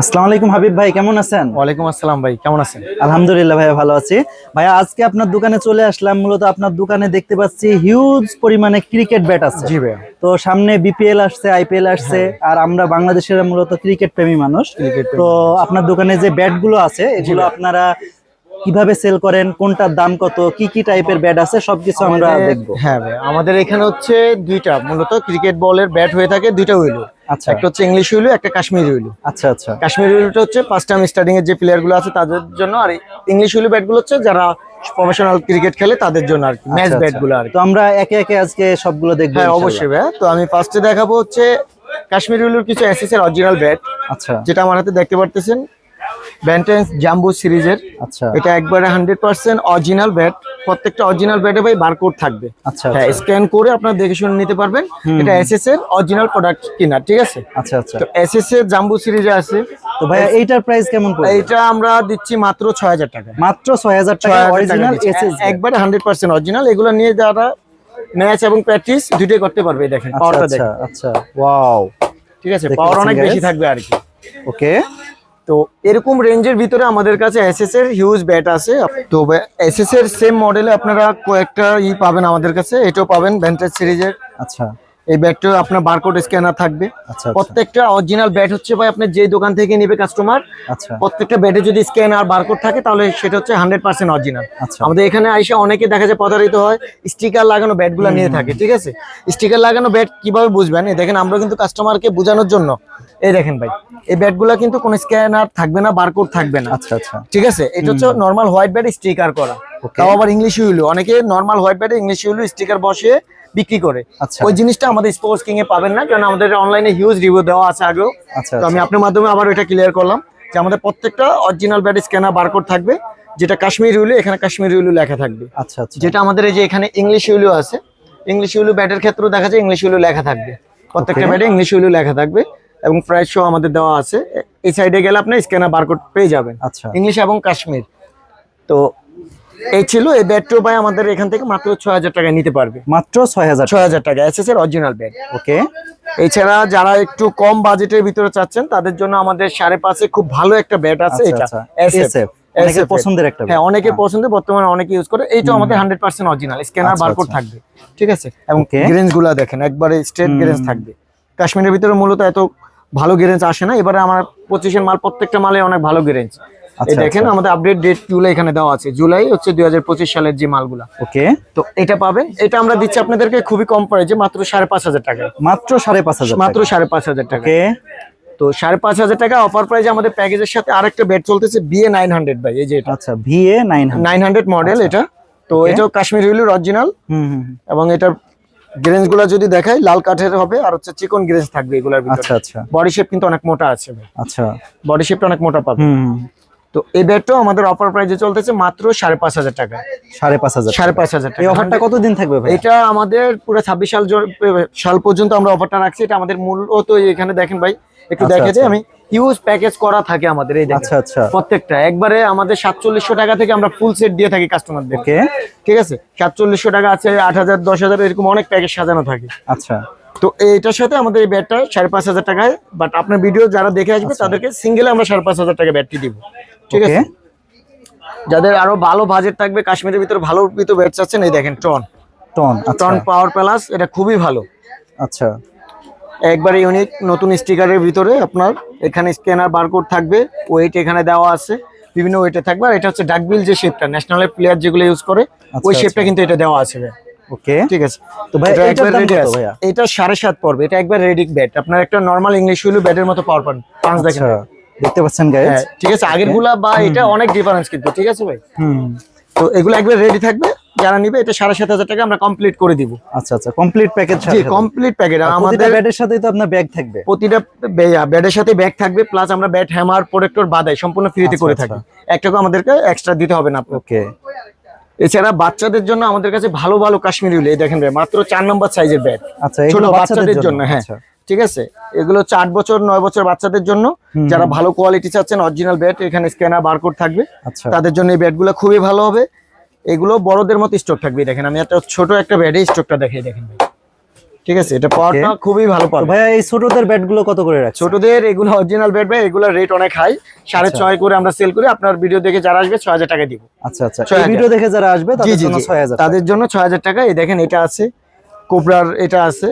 আসসালামু আলাইকুম হাবিব ভাই কেমন আছেন? ওয়ালাইকুম আসসালাম ভাই কেমন আছেন? আলহামদুলিল্লাহ ভাইয়া ভালো আছি। ভাইয়া আজকে আপনার দোকানে চলে আসলাম মূলত আপনার দোকানে দেখতে পাচ্ছি হিউজ পরিমাণে ক্রিকেট ব্যাট আছে। জি ভাইয়া। তো সামনে বিপিএল আসছে আইপিএল আসছে আর আমরা বাংলাদেশের মূলত ক্রিকেট প্রেমী মানুষ। তো আপনার দোকানে যে ব্যাটগুলো আছে এগুলো আপনারা কীভাবে সেল করেন কোনটার দাম কত কি কি টাইপের ব্যাট আছে সবকিছু আমরা দেখব। হ্যাঁ আমাদের এখানে হচ্ছে দুইটা মূলত ক্রিকেট বলের ব্যাট হয়ে থাকে দুইটা হুইলু। আচ্ছা। একটা হচ্ছে ইংলিশ হুইলু একটা কাশ্মীরি হুইলু। আচ্ছা আচ্ছা। কাশ্মীরি হুইলুটা হচ্ছে ফার্স্ট টাইম স্টার্টিং এর যে প্লেয়ারগুলো আছে তাদের জন্য আর ইংলিশ হুইলু ব্যাটগুলো হচ্ছে যারা প্রফেশনাল ক্রিকেট খেলে তাদের জন্য আর কি ম্যাচ আচ্ছা, ব্যাট আচ্ছা। গুলো আর তো আমরা একে একে আজকে সবগুলো দেখব হ্যাঁ অবশ্যই ভাই তো আমি ফার্স্টে দেখাবো হচ্ছে কাশ্মীরি হুইলুর কিছু এর অরিজিনাল ব্যাট আচ্ছা। যেটা আমার হাতে দেখতে পারতেছেন। ব্যান্টেন্স জাম্বু সিরিজের আচ্ছা। এটা একবারে হান্ড্রেড পার্সেন্ট অরিজিনাল ব্যাট প্রত্যেকটা অরিজিনাল ব্যাটে ভাই বারকোড থাকবে। আচ্ছা হ্যাঁ আচ্ছা স্ক্যান করে আপনারা দেখে শুনে নিতে পারবেন। এটা এসএস এর অরিজিনাল প্রোডাক্ট কিনা ঠিক আছে? আচ্ছা আচ্ছা। তো এসএস এর জাম্বু সিরিজে আছে। তো ভাইয়া এইটার প্রাইস কেমন পড়বে? এইটা আমরা দিচ্ছি মাত্র ছয় হাজার টাকা। মাত্র ছয় হাজার 6,000 টাকা অরিজিনাল। এসএস একবারে হান্ড্রেড পার্সেন্ট অরিজিনাল এগুলো নিয়ে যারা ম্যাচ এবং প্র্যাকটিস দুটোই করতে পারবে দেখেন আচ্ছা পাওয়ারটা আচ্ছা দেখেন। আচ্ছা। ওয়াও ঠিক আছে পাওয়ার অনেক বেশি থাকবে আর কি। ওকে তো এরকম রেঞ্জের ভিতরে আমাদের কাছে এসএস এর হিউজ ব্যাট আছে। তো এসএস এর সেম মডেলে আপনারা কয়েকটা ই পাবেন আমাদের কাছে, এটাও পাবেন ভ্যান্টেজ সিরিজের আচ্ছা। এই ব্যাটটা আপনার বারকোড স্ক্যানার থাকবে। আচ্ছা আচ্ছা। প্রত্যেকটা অরিজিনাল ব্যাট হচ্ছে ভাই আপনার যে দোকান থেকে নেবে কাস্টমার আচ্ছা। প্রত্যেকটা ব্যাটে যদি স্ক্যান আর বারকোড থাকে তাহলে সেটা হচ্ছে হান্ড্রেড পার্সেন্ট অরিজিনাল আমাদের এখানে আইসে অনেকে দেখা যায় প্রতারিত হয় স্টিকার লাগানো ব্যাটগুলো নিয়ে থাকে ঠিক আছে? স্টিকার লাগানো ব্যাট কীভাবে বুঝবেন? এই দেখেন আমরা কিন্তু কাস্টমারকে বোঝানোর জন্য এই দেখেন ভাই এই ব্যাটগুলো কিন্তু কোনো স্ক্যানার থাকবে না বারকোড থাকবে না। আচ্ছা আচ্ছা। ঠিক আছে? এটা হচ্ছে নর্মাল হোয়াইট ব্যাট স্টিকার করা। তাও আবার ইংলিশ ইউলু অনেকে নর্মাল হোয়াইট ব্যাটে ইংলিশ ইউলু স্টিকার বসিয়ে বিক্রি করে। আচ্ছা। ওই জিনিসটা আমাদের স্পোর্টস কিং এ পাবেন না কারণ আমাদের অনলাইনে হিউজ রিভিউ দেওয়া আছে আগেও। আচ্ছা তো আমি আচ্ছা। আপনার মাধ্যমে আবার ওইটা ক্লিয়ার করলাম যে আমাদের প্রত্যেকটা অরিজিনাল ব্যাট স্ক্যানার বারকোড থাকবে যেটা কাশ্মীর ইউলু এখানে কাশ্মীর ইউলু লেখা থাকবে। আচ্ছা আচ্ছা। যেটা আমাদের এই যে এখানে ইংলিশ ইউলু আছে ইংলিশ ইউলু ব্যাটের ক্ষেত্রেও দেখা যায় ইংলিশ ইউলু লেখা থাকবে। প্রত্যেকটা. ব্যাটে ইংলিশ ইউলু লেখা থাকবে এবং প্রাইস শো আমাদের দেওয়া আছে। এই সাইডে গেলে আপনি স্ক্যানার বারকোড পেয়ে যাবেন। আচ্ছা। ইংলিশ এবং কাশ্মীর। তো এই ছিল এই ব্যাটটাও ভাই আমাদের এখান থেকে মাত্র ছয় হাজার টাকায় নিতে পারবে। মাত্র ছয় হাজার ছয় হাজার টাকা এসএস এর অরিজিনাল ব্যাট ওকে। এছাড়া যারা একটু কম বাজেটের ভিতরে চাচ্ছেন তাদের জন্য আমাদের সাড়ে পাঁচে খুব ভালো একটা ব্যাট আছে আচ্ছা এটা আচ্ছা। এসএফ পছন্দের একটা হ্যাঁ অনেকের পছন্দের বর্তমানে অনেকে ইউজ করে। এইটা আমাদের হান্ড্রেড পার্সেন্ট অরিজিনাল স্ক্যানার আচ্ছা, বারকোড আচ্ছা। থাকবে ঠিক আছে? এবং Okay. গ্রেঞ্জগুলা দেখেন একবারে স্ট্রেট গ্রেঞ্জ থাকবে। কাশ্মীরের ভিতরে মূলত এত ভালো গ্রেঞ্জ আসে না এবারে আমার পঁচিশের মাল প্রত্যেকটা মালে অনেক ভালো গ্রেঞ্জ এই আচ্ছা, দেখেন আচ্ছা। আমাদের আপডেট ডেট জুলাই এখানে দেওয়া আছে। জুলাই হচ্ছে দুই হাজার পঁচিশ সালের যে মালগুলা। ওকে। তো এটা পাবেন এটা আমরা দিচ্ছি আপনাদেরকে খুবই কম প্রাইজে মাত্র সাড়ে পাঁচ হাজার টাকায় মাত্র সাড়ে পাঁচ হাজার মাত্র সাড়ে পাঁচ হাজার টাকা। ওকে। তো সাড়ে পাঁচ হাজার টাকা অফার প্রাইজে আমাদের প্যাকেজের সাথে আরেকটা বেড চলতেছে বিএ নাইন হান্ড্রেড ভাই এই যে এটা। আচ্ছা VA nine nine hundred model এটা। তো এটাও কাশ্মীর হুইলের অরিজিনাল হুম হুম এবং এটার গ্রেঞ্জগুলা যদি দেখাই লাল কাঠের হবে আর হচ্ছে চিকন গ্রেঞ্জ থাকবে এগুলোর ভিতরে। আচ্ছা আচ্ছা। বডি শেপ কিন্তু অনেক মোটা আছে আচ্ছা। বডি শেপটা অনেক মোটা পাবে। তো এই ব্যাটটাও আমাদের অফার প্রাইজে চলতেছে মাত্র সাড়ে পাঁচ হাজার টাকা। সাড়ে পাঁচ হাজার সাড়ে পাঁচ হাজার এই অফারটা কতদিন থাকবে ভাই এটা আমাদের পুরো ছাব্বিশ সাল সাল পর্যন্ত আমরা অফারটা রাখছি। এটা আমাদের মূলত এখানে দেখেন ভাই একটু আচ্ছা, দেখে যে আচ্ছা। আমি হিউজ প্যাকেজ করা থাকে আমাদের এই আচ্ছা আচ্ছা। প্রত্যেকটা। একবারে আমাদের সাতচল্লিশশো টাকা থেকে আমরা ফুল সেট দিয়ে থাকি কাস্টমারদের ওকে ঠিক আছে? সাতচল্লিশশো টাকা আছে আট হাজার দশ হাজার এরকম অনেক প্যাকেজ সাজানো থাকে। আচ্ছা। তো এইটার সাথে আমাদের এই ব্যাটটা সাড়ে পাঁচ হাজার টাকায় বাট আপনার ভিডিও যারা দেখে আসবে তাদেরকে সিঙ্গেলে আমরা সাড়ে পাঁচ হাজার টাকা ব্যাটটি দিব। ঠিক আছে? যাদের আরও ভালো বাজেট থাকবে কাশ্মীরের ভিতরে ভালো ভিতরে ব্যাট চাচ্ছেন এই দেখেন টন টন আচ্ছা। টন পাওয়ার প্লাস এটা খুবই ভালো। আচ্ছা। একবারে ইউনিক নতুন স্টিকারের ভিতরে আপনার এখানে স্ক্যানার বারকোড থাকবে ওয়েট এখানে দেওয়া আছে বিভিন্ন ওয়েটে থাকবে আর এটা হচ্ছে ডাকবিল যে শেপটা ন্যাশনালের প্লেয়ার যেগুলো ইউজ করে ওই আচ্ছা, শেপটা কিন্তু এটা দেওয়া আছে ওকে ঠিক আছে? তো ভাই এটা একবার কত আছে। এটা সাড়ে সাত পড়বে এটা একবার রেডি ব্যাট আপনার একটা নর্মাল ইংলিশ হুইলু ব্যাটের মতো পাওয়ার পান পাঁচ দেখেন। আচ্ছা দেখতে পাচ্ছেন গাইস হ্যাঁ ঠিক আছে আগেরগুলা বা এটা অনেক ডিফারেন্স কিন্তু ঠিক আছে ভাই? হুম। তো এগুলো একবার রেডি থাকবে যারা নিবে এটা সাড়ে সাত হাজার টাকা আমরা কমপ্লিট করে দিব। আচ্ছা আচ্ছা কমপ্লিট প্যাকেজ জি কমপ্লিট প্যাকেট আমাদের ব্যাটের সাথেই তো আপনার ব্যাগ থাকবে। প্রতিটা ব্যাটের সাথে ব্যাগ থাকবে প্লাস আমরা ব্যাট হ্যামার প্রোটেক্টর বাদাই সম্পূর্ণ ফ্রিতে আচ্ছা, করে আচ্ছা। থাকি। এক টাকা আমাদেরকে এক্সট্রা দিতে হবে না ওকে এছাড়া বাচ্চাদের জন্য আমাদের কাছে ভালো ভালো কাশ্মীরি উল এই দেখেন ভাই মাত্র চার নম্বর সাইজের ব্যাট আচ্ছা ছোট এগুলো বাচ্চাদের জন্য হ্যাঁ। আচ্ছা। ঠিক আছে? এগুলো হচ্ছে আট বছর নয় বছর বাচ্চাদের জন্য। যারা ভালো কোয়ালিটি চাচ্ছেন অরিজিনাল ব্যাট এখানে স্ক্যানার বারকোড থাকবে। আচ্ছা। তাদের জন্য এই ব্যাটগুলো খুবই ভালো হবে। এগুলো বড়দের মতো স্টক থাকবে দেখেন আমি একটা ছোট একটা ব্যাটে স্টকটা দেখাই দেখেন ভাই। ঠিক আছে এটা পাওয়ারটা খুবই ভালো পাবে ভাইয়া এই ছোটদের ব্যাটগুলো কত করে রাখছে ছোটদের এগুলো অরিজিনাল বেড ভাই এগুলো রেট অনেক হাই সাড়ে আচ্ছা। ছয় করে আমরা সেল করি আপনার ভিডিও দেখে যারা আসবে ছয় হাজার টাকা দিব। আচ্ছা আচ্ছা। এই ভিডিও দেখে যারা আসবে তাদের জন্য ছয় হাজার তাদের জন্য ছয় হাজার টাকা এই দেখেন এটা আছে। কোবরার এটা আছে।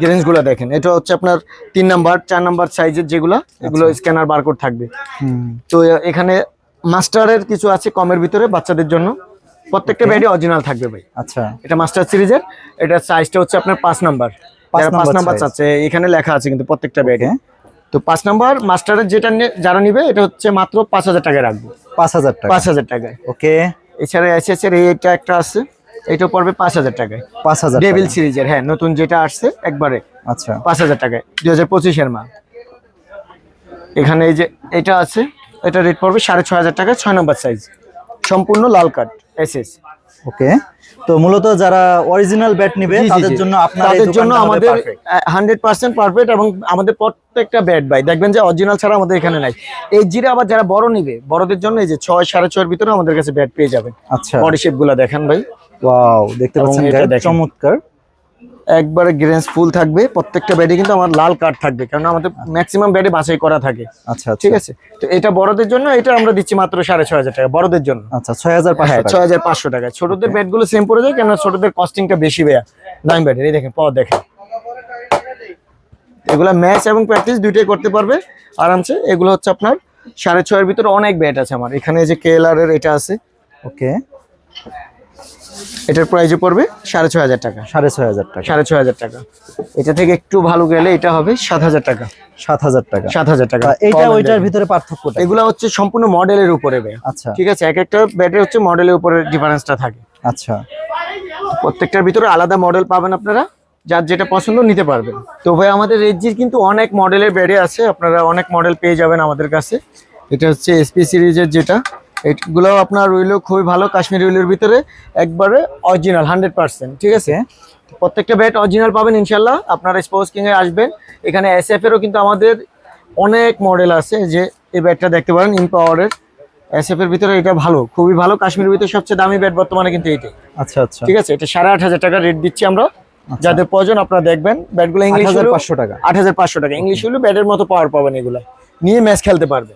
গ্রেঞ্জগুলা দেখেন। এটা হচ্ছে আপনার তিন নাম্বার চার নাম্বার সাইজের যেগুলা এগুলো স্ক্যানার বারকোড থাকবে। তো এখানে মাস্টারের কিছু আছে কমের ভিতরে বাচ্চাদের জন্য। প্রত্যেকটা ব্যাডি অরিজিনাল থাকবে ভাই। আচ্ছা। এটা মাস্টার সিরিজের এটা সাইজটা হচ্ছে আপনার পাঁচ নাম্বার। পাঁচ নাম্বার। চাচ্ছে এখানে লেখা আছে কিন্তু প্রত্যেকটা ব্যাডে তো পাঁচ নাম্বার মাস্টারের যেটা যারা নিবে এটা হচ্ছে মাত্র পাঁচ হাজার টাকায় রাখব। পাঁচ হাজার টাকা। পাঁচ হাজার টাকায়। ওকে এছাড়া এর এইটা একটা আছে। এটা পড়বে পাঁচ হাজার টাকায়। পাঁচ হাজার ডেভিল সিরিজের হ্যাঁ নতুন যেটা আসছে একবারে আচ্ছা। পাঁচ হাজার টাকায় দুই হাজার পঁচিশের মাল এখানে এই যে এটা আছে এটা রেট পড়বে সাড়ে ছয় হাজার টাকা ছয় নম্বর সাইজ সম্পূর্ণ লাল কাঠ এসএস ওকে তো মূলত যারা অরিজিনাল ব্যাট নিবে তাদের জন্য তাদের জন্য আমাদের perfect। হান্ড্রেড পার্সেন্ট পারফেক্ট এবং আমাদের প্রত্যেকটা ব্যাট ভাই দেখবেন যে অরিজিনাল ছাড়া আমাদের এখানে নাই। এই জিরে আবার যারা বড় নিবে বড়দের জন্য এই যে ছয় সাড়ে ছয়ের ভিতরে আমাদের কাছে ব্যাট পেয়ে যাবেন। আচ্ছা। বডি শেপগুলা দেখেন ভাই। ওয়াও দেখতে পাচ্ছেন এটা চমৎকার। একবারে গ্রেন্স ফুল থাকবে প্রত্যেকটা ব্যাটে কিন্তু আমার লাল কার্ড থাকবে কারণ আমাদের ম্যাক্সিমাম ব্যাটে বাছাই করা থাকে। আচ্ছা আচ্ছা। ঠিক আছে? তো এটা বড়দের জন্য এটা আমরা দিচ্ছি মাত্র সাড়ে ছয় হাজার টাকা বড়দের জন্য। আচ্ছা ছয় হাজার হ্যাঁ ছয় হাজার পাঁচশো টাকা। ছোটদের ব্যাটগুলো সেম পড়ে যায় কেন ছোটদের কস্টিংটা বেশি বেয়া দামি ব্যাটের এই দেখেন পাওয়ার দেখেন। এগুলা ম্যাচ এবং প্র্যাকটিস দুইটাই করতে পারবে আরামসে। এগুলো হচ্ছে আপনার সাড়ে ছয়ের ভিতরে অনেক ব্যাট আছে আমার। এখানে যে কেএলআর এর এটা আছে। ওকে এটার প্রাইজে পড়বে সাড়ে ছয় হাজার টাকা। সাড়ে ছয় হাজার টাকা। সাড়ে ছয় হাজার টাকা। এটা থেকে একটু ভালো গেলে এটা হবে সাত হাজার টাকা। সাত হাজার টাকা। সাত হাজার টাকা। তা এইটা ওইটার ভিতরে পার্থক্যটা এগুলা হচ্ছে সম্পূর্ণ মডেলের উপরে। আচ্ছা। ঠিক আছে এক একটা ব্যাটের হচ্ছে মডেলের উপরে ডিফারেন্সটা থাকে। আচ্ছা। প্রত্যেকটার ভিতরে আলাদা মডেল পাবেন আপনারা যার যেটা পছন্দ নিতে পারবেন। তো ভাই আমাদের রেঞ্জির কিন্তু অনেক মডেলের বেডে আছে আপনারা অনেক মডেল পেয়ে যাবেন আমাদের কাছে। এটা হচ্ছে এসপি সিরিজের যেটা। এগুলো আপনার রইল খুবই ভালো কাশ্মীর উইলের ভিতরে একবারে অরিজিনাল হান্ড্রেড পার্সেন্ট ঠিক আছে? প্রত্যেকটা ব্যাট অরিজিনাল পাবেন ইনশাল্লাহ আপনারা স্পোর্টস কিংয়ে আসবেন। এখানে এস এফ এরও কিন্তু আমাদের অনেক মডেল আছে যে এই ব্যাটটা দেখতে পারেন ইনপাওয়ারের এস এফ এর ভিতরে এটা ভালো খুবই ভালো কাশ্মীরের ভিতরে সবচেয়ে দামি ব্যাট বর্তমানে কিন্তু এইটাই। আচ্ছা আচ্ছা। ঠিক আছে? এটা সাড়ে আট হাজার টাকা রেট দিচ্ছি আমরা। যাদের প্রয়োজন আপনারা দেখবেন ব্যাটগুলো ইংলিশ পাঁচশো টাকা। আট হাজার পাঁচশো টাকা। ইংলিশ হলে ব্যাটের মতো পাওয়ার পাবেন এগুলো। নিয়ে ম্যাচ খেলতে পারবে.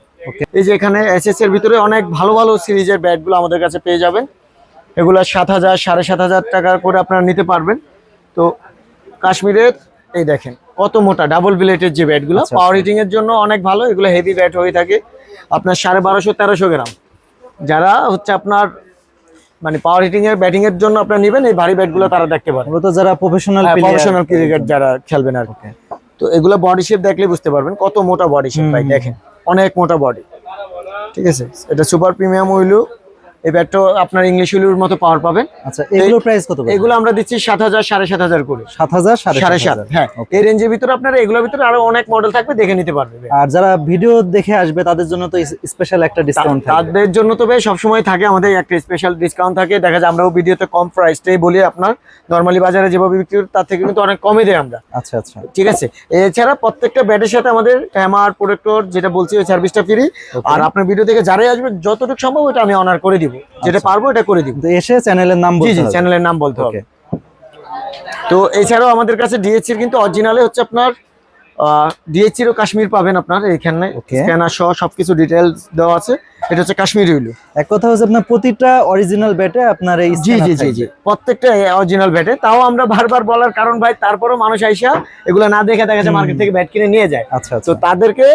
এই যে এখানে এসএস এর ভিতরে অনেক ভালো ভালো সিরিজের ব্যাটগুলো আমাদের কাছে পেয়ে যাবেন। এগুলো সাত হাজার সাড়ে সাত হাজার টাকা করে আপনারা নিতে পারবেন। তো কাশ্মীরের এই দেখেন কত মোটা ডাবল বিলেটের যে ব্যাটগুলো আচ্ছা, পাওয়ার হিটিং এর জন্য অনেক ভালো এগুলো হেভি ব্যাট হয়ে থাকে। আপনার সাড়ে বারোশো তেরোশো গ্রাম। যারা হচ্ছে আপনার মানে পাওয়ার হিটিং এর ব্যাটিং এর জন্য আপনারা নেবেন এই ভারী ব্যাটগুলো তারা দেখতে পারেন। মূলত যারা প্রফেশনাল প্রফেশনাল ক্রিকেট যারা খেলবেন আর তো এগুলো বডি শেপ দেখলে বুঝতে পারবেন কত মোটা বডি শেপ ভাই দেখেন। অনেক মোটা বডি ঠিক আছে? এটা সুপার প্রিমিয়াম উইলু এই ব্যাটটা আপনার ইংলিশ উইলুর মতো পাওয়ার পাবেন। আচ্ছা এগুলোর প্রাইস কত এগুলো আমরা দিচ্ছি সাত হাজার সাড়ে সাত হাজার করে। সাত হাজার সাড়ে সাত হ্যাঁ। এই রেঞ্জের ভিতরে আপনারা এগুলোর ভিতরে আরও অনেক মডেল থাকবে দেখে নিতে পারবে আর যারা ভিডিও দেখে আসবে তাদের জন্য তো স্পেশাল একটা ডিসকাউন্ট তাদের জন্য তো বেশ সবসময় থাকে আমাদের একটা স্পেশাল ডিসকাউন্ট থাকে। দেখা যায় আমরাও ভিডিওতে কম প্রাইসটাই বলি আপনার। নর্মালি বাজারে যেভাবে বিক্রি করি তার থেকে কিন্তু অনেক কমে দেয় আমরা। আচ্ছা আচ্ছা। ঠিক আছে? এছাড়া প্রত্যেকটা ব্যাটের সাথে আমাদের হ্যামার প্রোটেক্টর যেটা বলছি ওই সার্ভিসটা ফ্রি আর আপনার ভিডিও থেকে যারাই আসবে যতটুকু সম্ভব ওটা আমি অনার করে দিব। যেটা পারব এটা করে দিব। এসে চ্যানেলের নাম জি জি চ্যানেলের নাম বলতে হবে। তো এছাড়াও আমাদের কাছে ডিএসসির কিন্তু অরিজিনালে হচ্ছে আপনার ডিএসসির ও কাশ্মীর পাবেন আপনার এখানে স্ক্যানার সহ সবকিছু ডিটেলস দেওয়া আছে। এটা হচ্ছে কাশ্মীরি উইলু এক কথা হচ্ছে আপনার প্রতিটা অরিজিনাল ব্যাটে আপনার এই জি জি জি জি। প্রত্যেকটা অরিজিনাল ব্যাটে তাও আমরা বারবার বলার কারণ ভাই তারপরেও মানুষ আইসা এগুলো না দেখে দেখা যায় মার্কেট থেকে ব্যাট কিনে নিয়ে যায়। আচ্ছা তো আচ্ছা তাদেরকে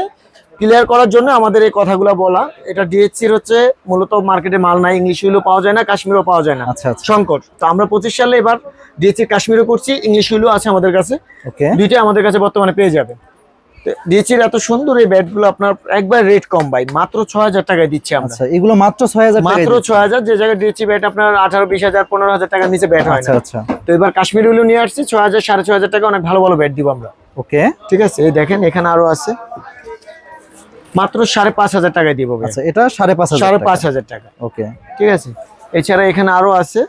ক্লিয়ার করার জন্য আমাদের এই কথাগুলো বলা। এটা ডিএসসির হচ্ছে মূলত মার্কেটে মাল নাই ইংলিশ উইলও পাওয়া যায় না কাশ্মীরও পাওয়া যায় না। আচ্ছা আচ্ছা। সংকট। তো আমরা পঁচিশ সালে এবার ডিএসসির কাশ্মীরও করছি ইংলিশ উইলও আছে আমাদের কাছে। ওকে দুইটাই আমাদের কাছে বর্তমানে পেয়ে যাবে। ডিএসসির এত সুন্দর এই ব্যাটগুলো আপনার একবার রেট কম ভাই মাত্র ছ হাজার টাকায় দিচ্ছি আমরা। আচ্ছা এগুলো মাত্র ছয় হাজার মাত্র ছ হাজার যে জায়গায় ডিএসসি ব্যাট আপনার আঠারো বিশ হাজার পনেরো হাজার টাকার নিচে ব্যাট হয় আচ্ছা আচ্ছা। তো এবার কাশ্মীর উইলও নিয়ে আসছি ছ হাজার সাড়ে ছ হাজার টাকা অনেক ভালো ভালো ব্যাট দিব আমরা। ওকে ঠিক আছে? এই দেখেন এখানে আরও আছে। মাত্র সাড়ে পাঁচ হাজার টাকায় দিব। আচ্ছা এটা সাড়ে পাঁচ হাজার সাড়ে পাঁচ হাজার টাকা। ওকে। ঠিক আছে? এছাড়া এখানে আরও আছে।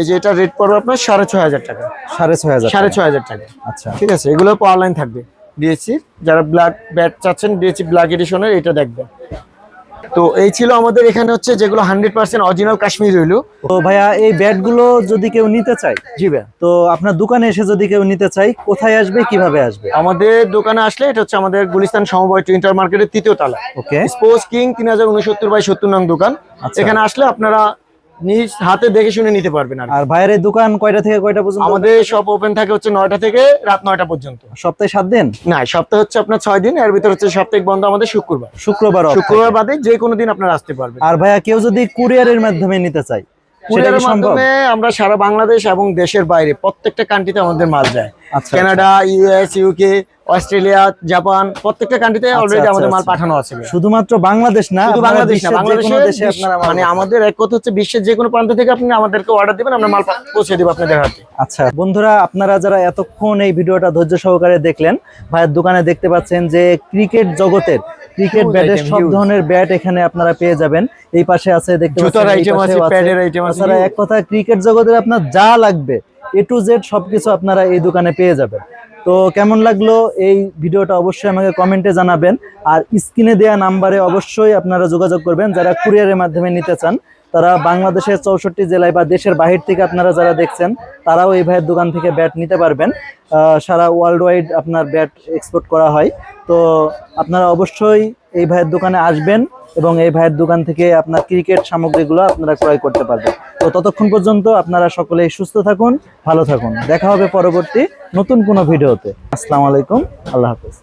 এই যে এটা রেট পড়বে আপনার সাড়ে ছয় হাজার টাকা। সাড়ে ছয় হাজার সাড়ে। ছয় হাজার টাকা। আচ্ছা। ঠিক আছে এগুলো অনলাইন থাকবে। ডিএসসি যারা ব্ল্যাক ব্যাট চাচ্ছেন ডিএসসি ব্ল্যাক এডিশনের এটা দেখবেন। তো এই ছিল আমাদের এখানে হচ্ছে যেগুলো হান্ড্রেড পার্সেন্ট অরিজিনাল কাশ্মীর রইল। তো ভাইয়া এই ব্যাটগুলো যদি কেউ নিতে চায় জি ভাই তো আপনার দোকানে এসে যদি কেউ নিতে চাই কোথায় আসবে কীভাবে আসবে? আমাদের দোকানে আসলে এটা হচ্ছে আমাদের গুলিস্তান সমবায় ইন্টার মার্কেটের তৃতীয় তালা। ওকে স্পোর্টস কিং তিন হাজার উনসত্তর বাই সত্তর নং দোকান। আচ্ছা। এখানে আসলে আপনারা নিজ হাতে দেখে শুনে নিতে পারবেন আর। ভাইয়ের দোকান কয়টা থেকে কয়টা পর্যন্ত? আমাদের সব ওপেন থাকে হচ্ছে নয়টা থেকে রাত নয়টা পর্যন্ত। সপ্তাহে সাত দিন? না সপ্তাহ হচ্ছে আপনার ছয় দিন এর ভিতর হচ্ছে সাপ্তাহিক বন্ধ আমাদের শুক্রবার। শুক্রবার শুক্রবার বাদে যে কোনো দিন আপনারা আসতে পারবেন। আর ভাইয়া কেউ যদি কুরিয়ারের মাধ্যমে নিতে চায় কুরিয়ারের মাধ্যমে আমরা সারা বাংলাদেশ এবং দেশের বাইরে প্রত্যেকটা কান্ট্রিতে আমাদের মাল যায়। Canada US UK Australia Japan প্রত্যেকটা কান্ট্রিতে অলরেডি আচ্ছা, আমাদের মাল আচ্ছা। পাঠানো আছে শুধুমাত্র বাংলাদেশ না শুধু বাংলাদেশ না বিশ্বের যে কোনো বাংলাদেশের দেশে বিশ্ব- আপনারা মানে আমাদের এক কথা হচ্ছে বিশ্বের যে কোনো প্রান্ত থেকে আপনি আমাদেরকে অর্ডার দিবেন আমরা মাল পৌঁছে দিব আপনাদের হাতে। আচ্ছা বন্ধুরা আপনারা যারা এতক্ষণ এই ভিডিওটা ধৈর্য সহকারে দেখলেন ভাইয়ের দোকানে দেখতে পাচ্ছেন যে ক্রিকেট জগতের ক্রিকেট ব্যাটের সব ধরনের ব্যাট এখানে আপনারা পেয়ে যাবেন। এই পাশে আছে দেখতে পাচ্ছেন, আইটেম আছে প্যাডের আইটেম আছে তাছাড়া এক কথা ক্রিকেট জগতের আপনার যা লাগবে এ টু জেড সবকিছু আপনারা এই দোকানে পেয়ে যাবেন। তো কেমন লাগল এই ভিডিওটা অবশ্যই আমাকে কমেন্টে জানাবেন। আর স্ক্রিনে দেওয়া নাম্বারে অবশ্যই আপনারা যোগাযোগ করবেন যারা কুরিয়ারের মাধ্যমে নিতে চান। তারা বাংলাদেশের চৌষট্টি জেলায় বা দেশের বাহির থেকে আপনারা যারা দেখছেন, তারাও এই ভাইয়ের দোকান থেকে ব্যাট নিতে পারবেন। সারা ওয়ার্ল্ড ওয়াইড আপনার ব্যাট এক্সপোর্ট করা হয়। তো আপনারা অবশ্যই এই ভাইয়ের দোকানে আসবেন এবং এই ভাইয়ের দোকান থেকে আপনার ক্রিকেট সামগ্রীগুলো আপনারা ক্রয় করতে পারবেন। তো ততক্ষণ পর্যন্ত আপনারা সকলেই সুস্থ থাকুন, ভালো থাকুন। দেখা হবে পরবর্তী নতুন কোনো ভিডিওতে। আসসালামু আলাইকুম, আল্লাহ হাফেজ।